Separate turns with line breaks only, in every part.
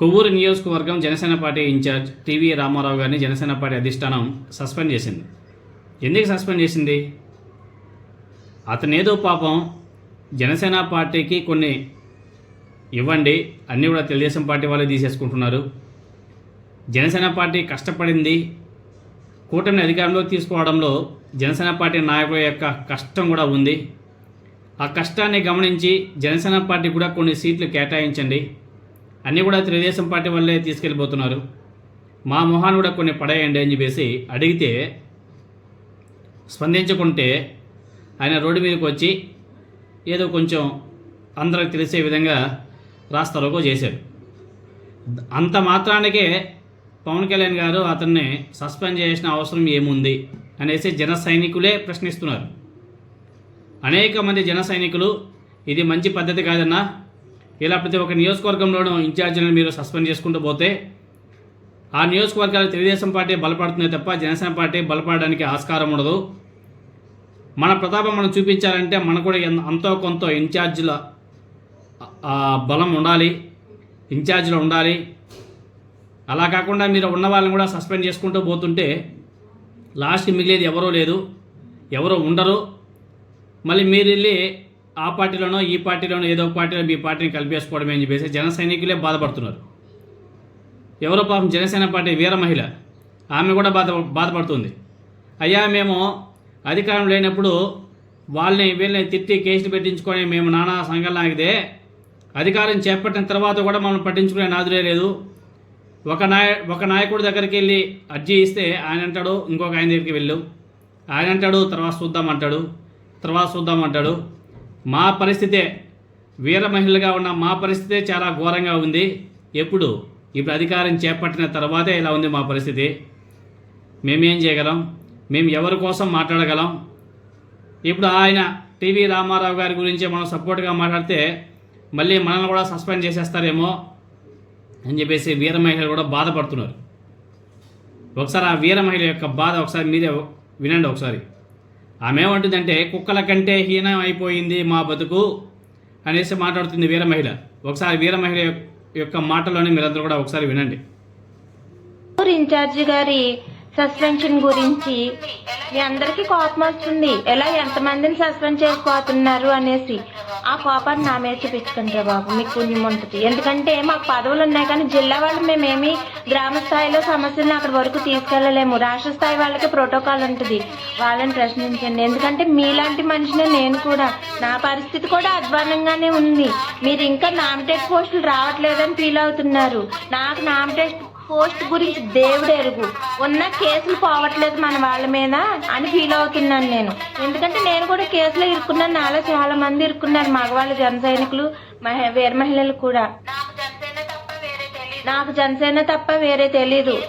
కొవ్వూరు నియోజకవర్గం Janasena party incharge TV Ramarao గారిని Janasena party అధిష్టానం సస్పెండ్ చేసింది. ఎందుకు సస్పెండ్ చేసింది? అతనేదో పాపం జనసేన పార్టీకి కొన్ని ఇవ్వండి అన్నీ కూడా తెలుగుదేశం పార్టీ వాళ్ళే తీసేసుకుంటున్నారు. జనసేన పార్టీ కష్టపడింది. కూటమిని అధికారంలో తీసుకోవడంలో జనసేన పార్టీ నాయకుల యొక్క కష్టం కూడా ఉంది. ఆ కష్టాన్ని గమనించి జనసేన పార్టీ కూడా కొన్ని సీట్లు కేటాయించండి. అన్నీ కూడా తెలుగుదేశం పార్టీ వల్లే తీసుకెళ్ళిపోతున్నారు. మా మొహాన్ని కూడా కొన్ని పడేయండి అని చెప్పేసి అడిగితే స్పందించుకుంటే ఆయన రోడ్డు మీదకి వచ్చి ఏదో కొంచెం అందరికి తెలిసే విధంగా రాస్తారోకో చేశారు అంత మాత్రానికే పవన్ కళ్యాణ్ గారు అతన్ని సస్పెండ్ చేసిన అవసరం ఏముంది అనేసి జన సైనికులే ప్రశ్నిస్తున్నారు. అనేక మంది జన సైనికులు ఇది మంచి పద్ధతి కాదన్నా ఇలా ప్రతి ఒక్క నియోజకవర్గంలోనూ ఇన్ఛార్జీలను మీరు సస్పెండ్ చేసుకుంటూ పోతే ఆ నియోజకవర్గాలు తెలుగుదేశం పార్టీ బలపడుతుంది తప్ప జనసేన పార్టీ బలపడడానికి ఆస్కారం ఉండదు. మన ప్రతాపం మనం చూపించాలంటే మనకు కూడా అంతో కొంత ఇన్ఛార్జీల బలం ఉండాలి ఇన్ఛార్జీలు ఉండాలి. అలా కాకుండా మీరు ఉన్న వాళ్ళని కూడా సస్పెండ్ చేసుకుంటూ పోతుంటే లాస్ట్ మిగిలేది ఎవరూ లేదు. ఎవరు ఉండరు. మళ్ళీ మీరు వెళ్ళి ఆ పార్టీలోనో ఈ పార్టీలోనో ఏదో ఒక పార్టీలో మీ పార్టీని కలిపేసుకోవడమే అని చెప్పేసి జన సైనికులే బాధపడుతున్నారు. ఎవరో పాపం జనసేన పార్టీ వీర మహిళ ఆమె కూడా బాధ బాధపడుతుంది. అయ్యా మేము అధికారం లేనప్పుడు వాళ్ళని వీళ్ళని తిట్టి కేసులు పెట్టించుకొని మేము నానా సంఘాలాగితే అధికారం చేపట్టిన తర్వాత కూడా మనం పట్టించుకునే నాదులే లేదు. ఒక నాయ ఒక నాయకుడి దగ్గరికి వెళ్ళి అర్జీ ఇస్తే ఆయన అంటాడు ఇంకొక ఆయన దగ్గరికి వెళ్ళు. ఆయన అంటాడు తర్వాత చూద్దామంటాడు తర్వాత చూద్దామంటాడు మా పరిస్థితే వీర మహిళగా ఉన్న మా పరిస్థితే చాలా ఘోరంగా ఉంది. ఎప్పుడు? ఇప్పుడు అధికారం చేపట్టిన తర్వాతే ఇలా ఉంది మా పరిస్థితి. మేమేం చేయగలం? మేము ఎవరి కోసం మాట్లాడగలం? ఇప్పుడు ఆయన టీవీ రామారావు గారి గురించి మనం సపోర్ట్గా మాట్లాడితే మళ్ళీ మనల్ని కూడా సస్పెండ్ చేసేస్తారేమో అని చెప్పేసి వీర మహిళలు కూడా బాధపడుతున్నారు. ఒకసారి ఆ వీర మహిళ యొక్క బాధ ఒకసారి మీరే వినండి ఒకసారి. ఆమె ఏమంటుందంటే కుక్కల కంటే హీనం అయిపోయింది మా బతుకు అనేసి మాట్లాడుతుంది వీర మహిళ. ఒకసారి వీర మహిళ యొక్క- మాటలోనే మీరందరూ కూడా ఒకసారి వినండి.
ఇన్ఛార్జి గారి సస్పెన్షన్ గురించి? మీ అందరికీ కోపం వస్తుంది. ఎలా ఎంతమందిని సస్పెండ్ చేసుకోతున్నారు అనేసి. ఆ కోపాన్ని నా మీద చూపించుకుంటారు బాబు మీకు పుణ్యం ఉంటుంది. ఎందుకంటే మాకు పదవులు ఉన్నాయి కానీ జిల్లా వాళ్ళు మేమేమి గ్రామ స్థాయిలో సమస్యలను అక్కడ వరకు తీసుకెళ్ళలేము రాష్ట్ర స్థాయి వాళ్ళకి ప్రోటోకాల్ ఉంటుంది. వాళ్ళని ప్రశ్నించండి. ఎందుకంటే మీలాంటి మనిషినే నేను కూడా. నా పరిస్థితి కూడా అధ్వానంగానే ఉంది. మీరు ఇంకా నామినేట్ పోస్టులు రావట్లేదని ఫీల్ అవుతున్నారు. నాకు నామినేట్ పోస్ట్ గురించి దేవుడు ఎరుగు. ఉన్న కేసులు పోవట్లేదు మన వాళ్ళ మీద అని ఫీల్ అవుతున్నాను నేను. ఎందుకంటే నేను కూడా కేసులో ఇరుక్కున్నాను నాలో చాలా మంది ఇరుక్కున్నారు మగవాళ్ళు జన సైనికులు మహి- వీర మహిళలు కూడా. నాకు జనసేన తప్ప వేరే తెలీదు.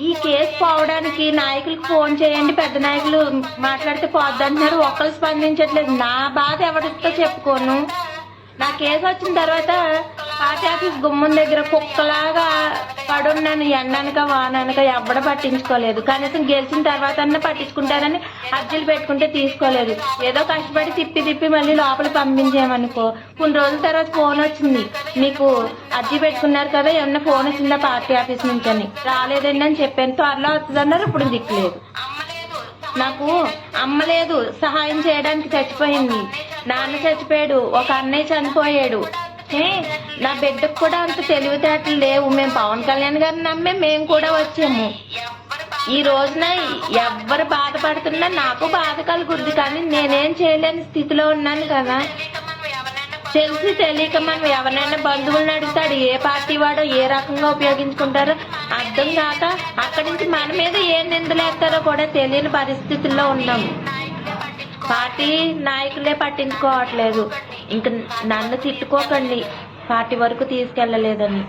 ఈ కేసు పోవడానికి నాయకులకు ఫోన్ చేయండి పెద్ద నాయకులు మాట్లాడితే పోద్దంటున్నారు ఒక్కరు స్పందించట్లేదు. నా బాధ ఎవరితో చెప్పుకోను? నా కేసు వచ్చిన తర్వాత పార్టీ ఆఫీస్ గుమ్మం దగ్గర కుక్కలాగా పడున్నాను ఎండనక వాననక ఎవ్వడ పట్టించుకోలేదు. కనీసం గెలిచిన తర్వాత అన్న పట్టించుకుంటారని అర్జీలు పెట్టుకుంటే తీసుకోలేదు. ఏదో కష్టపడి తిప్పి తిప్పి మళ్ళీ లోపల పంపించామనుకో కొన్ని రోజుల తర్వాత ఫోన్ వచ్చింది. మీకు అర్జీ పెట్టుకున్నారు కదా ఏమన్నా ఫోన్ వచ్చిందా పార్టీ ఆఫీస్ నుంచి అని. రాలేదండి అని చెప్పాను. త్వరలో వస్తుందన్నారు ఇప్పుడు దిక్కులేదు. నాకు అమ్మలేదు. సహాయం చేయడానికి చచ్చిపోయింది. నాన్న చచ్చిపోయాడు ఒక అన్నయ్య చనిపోయాడు. నా బిడ్డకు కూడా అంత తెలివితేటలు లేవు. మేము పవన్ కళ్యాణ్ గారిని నమ్మే మేము కూడా వచ్చాము. ఈ రోజున ఎవ్వరు బాధపడుతున్నా నాకు బాధ కలుగుద్ది కానీ నేనేం చేయలేని స్థితిలో ఉన్నాను కదా. తెలిసి తెలియక మనం ఎవరినైనా బంధువులను అడుగుతాడు ఏ పార్టీ వాడో ఏ రకంగా ఉపయోగించుకుంటారో అర్థం కాక అక్కడి నుంచి మన మీద ఏ నిందలేస్తారో కూడా తెలియని పరిస్థితుల్లో ఉన్నాము. పార్టీ నాయకులే పట్టించుకోవట్లేదు. ఇంక నన్ను తిట్టుకోకండి. పార్టీ వరకు తీసుకెళ్ళలేదని.